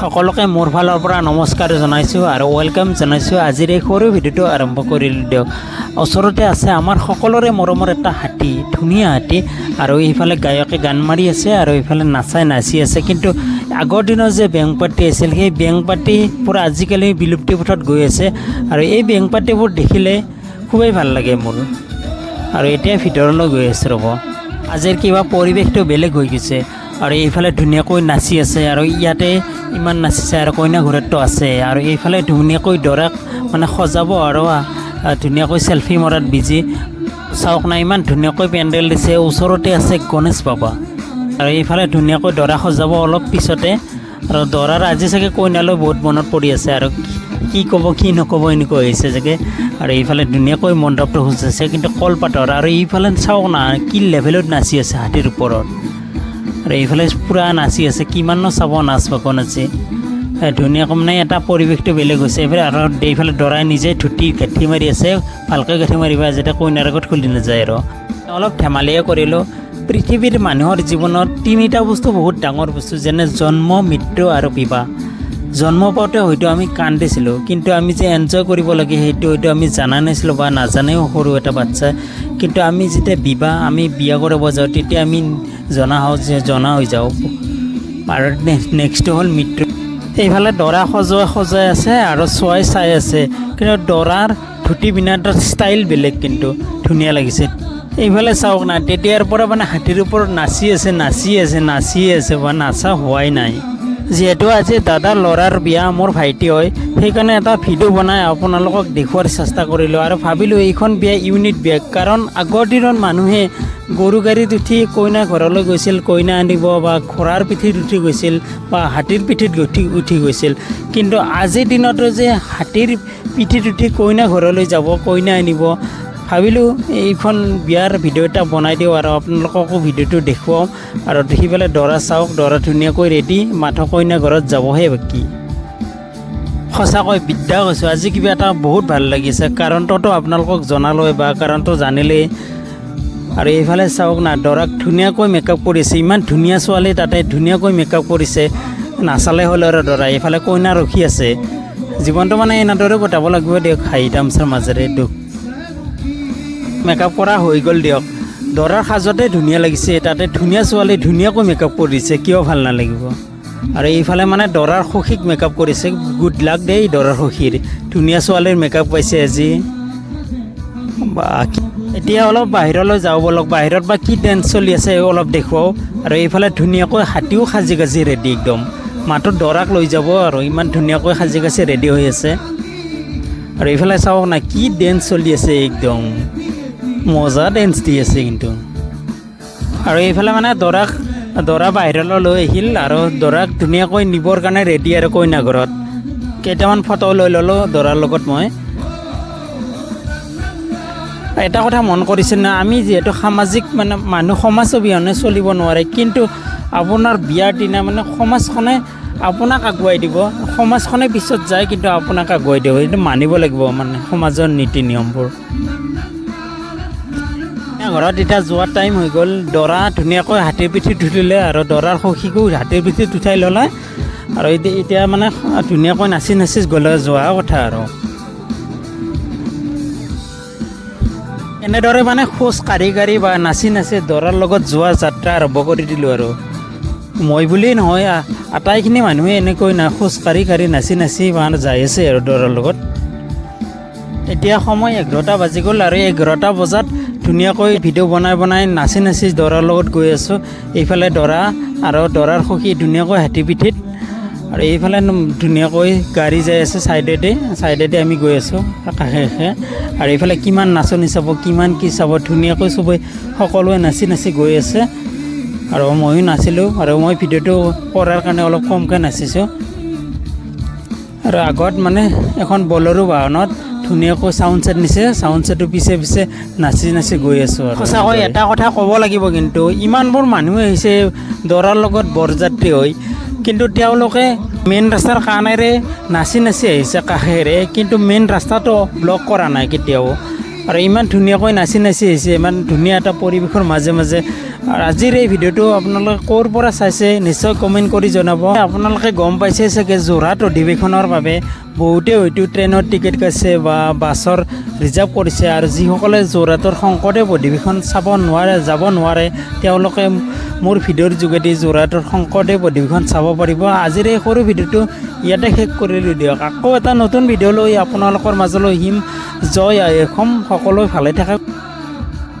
সকলোকে মোৰ ফালৰ পৰা নমস্কাৰ জনাইছোঁ আৰু ৱেলকাম জনাইছোঁ। আজিৰ এই সৰু ভিডিঅ'টো আৰম্ভ কৰিলোঁ দিয়ক। ওচৰতে আছে আমাৰ সকলোৰে মৰমৰ এটা হাতী, ধুনীয়া হাতী। আৰু এইফালে গায়কে গান মাৰি আছে আৰু এইফালে নাচাই নাচি আছে। কিন্তু আগৰ দিনৰ যে বেং পাৰ্টি আছিল, সেই বেং পাৰ্টিবোৰ আজিকালি বিলুপ্তি পথত গৈ আছে। আৰু এই বেং পাৰ্টিবোৰ দেখিলে খুবেই ভালো লাগে মোৰ। আৰু এতিয়া ভিতৰলৈ গৈ আছে ৰ'ব। আজিৰ কিবা পৰিৱেশটো বেলেগ হৈ গৈছে। আৰু এইফালে ধুনীয়াকৈ নাচি আছে আৰু ইয়াতে ইমান নাচিছে আৰু কইনা ঘৰতো আছে। আৰু এইফালে ধুনীয়াকৈ দৰাক মানে সজাব আৰু ধুনীয়াকৈ চেল্ফি মৰাত বিজি। চাওক না, ইমান ধুনীয়াকৈ পেণ্ডেল দিছে। ওচৰতে আছে গণেশ বাবা। আৰু এইফালে ধুনীয়াকৈ দৰা সজাব অলপ পিছতে আৰু দৰাৰ আজি চাগে কইনালৈ বহুত মনত পৰি আছে আৰু কি ক'ব, কি নক'ব এনেকুৱা হৈছে চাগে। আৰু এইফালে ধুনীয়াকৈ মণ্ডপটো সজাইছে কিন্তু কলপাতৰ। আৰু এইফালে চাওক না, কি লেভেলত নাচি আছে হাতীৰ ওপৰত। আৰু এইফালে পূৰা নাচি আছে, কিমাননো চাব নাচ বাকো নাচি ধুনীয়াকৈ মানে এটা পৰিৱেশটো বেলেগ হৈছে। এইফালে আৰু এইফালে দৰাই নিজে ধুতি গাঁঠি মাৰি আছে, ভালকৈ গাঁঠি মাৰিবা যাতে কইনাৰ আগত খুলি নাযায় আৰু। অলপ ধেমালিয়ে কৰিলোঁ। পৃথিৱীৰ মানুহৰ জীৱনত তিনিটা বস্তু বহুত ডাঙৰ বস্তু, যেনে জন্ম, মৃত্যু আৰু বিবাহ। জন্ম পাওঁতে হয়তো আমি কান্দিছিলোঁ, কিন্তু আমি যে এনজয় কৰিব লাগে সেইটো হয়তো আমি জানা নাছিলোঁ বা নাজানেও সৰু এটা বাচ্ছা কিন্তু আমি যেতিয়া বিবাহ, আমি বিয়া কৰিব যাওঁ, তেতিয়া আমি জনা হওঁ যে জনা হৈ যাওঁ। আৰু নেক্সটটো হ'ল মৃত্যু। এইফালে দৰা সজোৱা সজাই আছে আৰু চোৱাই চাই আছে। কিন্তু দৰাৰ ধুতি পিন্ধাৰ ষ্টাইল বেলেগ কিন্তু, ধুনীয়া লাগিছে। এইফালে চাওক না, তেতিয়াৰ পৰা মানে হাতীৰ ওপৰত নাচি আছে নাচি আছে নাচি আছে, বা নাচা হোৱাই নাই। যিহেতু আজি দাদাৰ ল'ৰাৰ বিয়া, মোৰ ভাইটি হয়, সেইকাৰণে এটা ভিডিঅ' বনাই আপোনালোকক দেখুওৱাৰ চেষ্টা কৰিলোঁ আৰু ভাবিলোঁ এইখন বিয়া ইউনিট বিয়া, কাৰণ আগৰ দিনত মানুহে গৰু গাড়ীত উঠি কইনা ঘৰলৈ গৈছিল, কইনা আনিব বা ঘোঁৰাৰ পিঠিত উঠি গৈছিল বা হাতীৰ পিঠিত উঠি উঠি গৈছিল। কিন্তু আজিৰ দিনতো যে হাতীৰ পিঠিত উঠি কইনা ঘৰলৈ যাব, কইনা আনিব ভাবিলোঁ, এইখন বিয়াৰ ভিডিঅ' এটা বনাই দিওঁ আৰু আপোনালোককো ভিডিঅ'টো দেখুৱাওঁ। আৰু দেখি পেলাই দৰা চাওক, দৰা ধুনীয়াকৈ ৰেডি মাথো কইনা ঘৰত যাবহে বাকী। সঁচাকৈ বিদ্যা কৈছোঁ, আজি কিবা এটা বহুত ভালো লাগিছে, কাৰণটোতো আপোনালোকক জনালোৱে বা কাৰণটো জানিলেই। আৰু এইফালে চাওক না, দৰাক ধুনীয়াকৈ মেকআপ কৰিছে, ইমান ধুনীয়া ছোৱালী, তাতে ধুনীয়াকৈ মেকআপ কৰিছে, নাচালে হ'ল আৰু দৰা, এইফালে কইনা ৰখি আছে। জীৱনটো মানে এনেদৰে কটাব লাগিব দিয়ক, হাঁহি তামচাৰ মাজেৰে দুখ। মেকআপ কৰা হৈ গ'ল দিয়ক। দৰাৰ সাজতে ধুনীয়া লাগিছে, তাতে ধুনীয়া ছোৱালী ধুনীয়াকৈ মেকআপ কৰিছে, কিয় ভালো নালাগিব? আৰু এইফালে মানে দৰাৰ সখীক মেকআপ কৰিছে গুড লাক দেই দৰাৰ সখীৰ। ধুনীয়া ছোৱালীৰ মেকআপ পাইছে আজি। বা, এতিয়া অলপ বাহিৰলৈ যাওঁ বলক, বাহিৰত বা কি ডেন্স চলি আছে অলপ দেখুৱাওঁ। আৰু এইফালে ধুনীয়াকৈ হাতীও সাজি কাজি ৰেডি একদম। মাত্ৰ দৰাক লৈ যাব আৰু ইমান ধুনীয়াকৈ সাজি কাচি ৰেডি হৈ আছে। আৰু এইফালে চাওক না, কি ডেন্স চলি আছে একদম। মজা ডেন্স দি আছে কিন্তু। আৰু এইফালে মানে দৰাক, দৰা বাহিৰলৈ লৈ আহিল আৰু দৰাক ধুনীয়াকৈ নিবৰ কাৰণে ৰেডি আৰু কইনা ঘৰত। কেইটামান ফটো লৈ ল'লোঁ দৰাৰ লগত মই। এটা কথা মন কৰিছে না, আমি যিহেতু সামাজিক মানে মানুহ, সমাজ অবিহনে চলিব নোৱাৰে, কিন্তু আপোনাৰ বিয়াৰ দিনা মানে সমাজখনে আপোনাক আগুৱাই দিব। সমাজখনে পিছত যায়, কিন্তু আপোনাক আগুৱাই দিব। এইটো মানিব লাগিব মানে সমাজৰ নীতি নিয়মবোৰ ঘৰত এতিয়া যোৱাৰ টাইম হৈ গ'ল। দৰা ধুনীয়াকৈ হাতীৰ পিঠিত উঠিলে আৰু দৰাৰ সখীকো হাতীৰ পিঠিত উঠাই ল'লে। আৰু এতিয়া এতিয়া মানে ধুনীয়াকৈ নাচি নাচি গ'লে যোৱা কথা আৰু। এনেদৰে মানে খোজ কাঢ়ি কাঢ়ি বা নাচি নাচি দৰাৰ লগত যোৱা যাত্ৰা আৰম্ভ কৰি দিলোঁ আৰু। মই বুলিয়েই নহয় আটাইখিনি মানুহে এনেকৈ না খোজ কাঢ়ি কাঢ়ি নাচি নাচি মানে যাই আছে আৰু দৰাৰ লগত। এতিয়া সময় এঘাৰটা বাজি গ'ল আৰু এঘাৰটা বজাত ধুনীয়াকৈ ভিডিঅ' বনাই বনাই নাচি নাচি দৰাৰ লগত গৈ আছোঁ। এইফালে দৰা আৰু দৰাৰ সখী ধুনীয়াকৈ হাতী পিঠিত আৰু এইফালে ধুনীয়াকৈ গাড়ী যাই আছে ছাইডেদি ছাইডেদি আমি গৈ আছোঁ কাষে কাষে। আৰু এইফালে কিমান নাচনি চাব কিমান কি চাব ধুনীয়াকৈ চবেই সকলোৱে নাচি নাচি গৈ আছে। আৰু ময়ো নাচিলোঁ আৰু মই ভিডিঅ'টো কৰাৰ কাৰণে অলপ কমকৈ নাচিছোঁ। আৰু আগত মানে এখন বলেৰো বাহনত ধুনীয়াকৈ চাউণ্ড ছেট নিছে চাউণ্ড ছেটৰ পিছে পিছে নাচি নাচি গৈ আছোঁ আৰু সঁচাকৈ এটা কথা ক'ব লাগিব কিন্তু ইমানবোৰ মানুহ আহিছে দৰাৰ লগত বৰযাত্ৰী হৈ কিন্তু তেওঁলোকে মেইন ৰাস্তাৰ কাণেৰে নাচি নাচি আহিছে কাষেৰে কিন্তু মেইন ৰাস্তাটো ব্লক কৰা নাই কেতিয়াও। আৰু ইমান ধুনীয়াকৈ নাচি নাচি আহিছে ইমান ধুনীয়া এটা পৰিৱেশৰ মাজে মাজে। আৰু আজিৰ এই ভিডিঅ'টো আপোনালোকে ক'ৰ পৰা চাইছে নিশ্চয় কমেণ্ট কৰি জনাব। আপোনালোকে গম পাইছে চাগে যোৰহাট অধিৱেশনৰ বাবে বহুতে হয়তো ট্ৰেইনৰ টিকেট কাটিছে বা বাছৰ ৰিজাৰ্ভ কৰিছে আৰু যিসকলে যোৰহাটৰ শংকৰদেৱ অধিৱেশন চাব নোৱাৰে যাব নোৱাৰে তেওঁলোকে মোৰ ভিডিঅ'ৰ যোগেদি যোৰহাটৰ শংকৰদেৱ অধিৱেশন চাব পাৰিব। আজিৰ এই সৰু ভিডিঅ'টো ইয়াতে শেষ কৰিলোঁ দিয়ক। আকৌ এটা নতুন ভিডিঅ' লৈ আপোনালোকৰ মাজলৈ আহিম। জয় আই অসম সকলোৱে ভালে থাকক।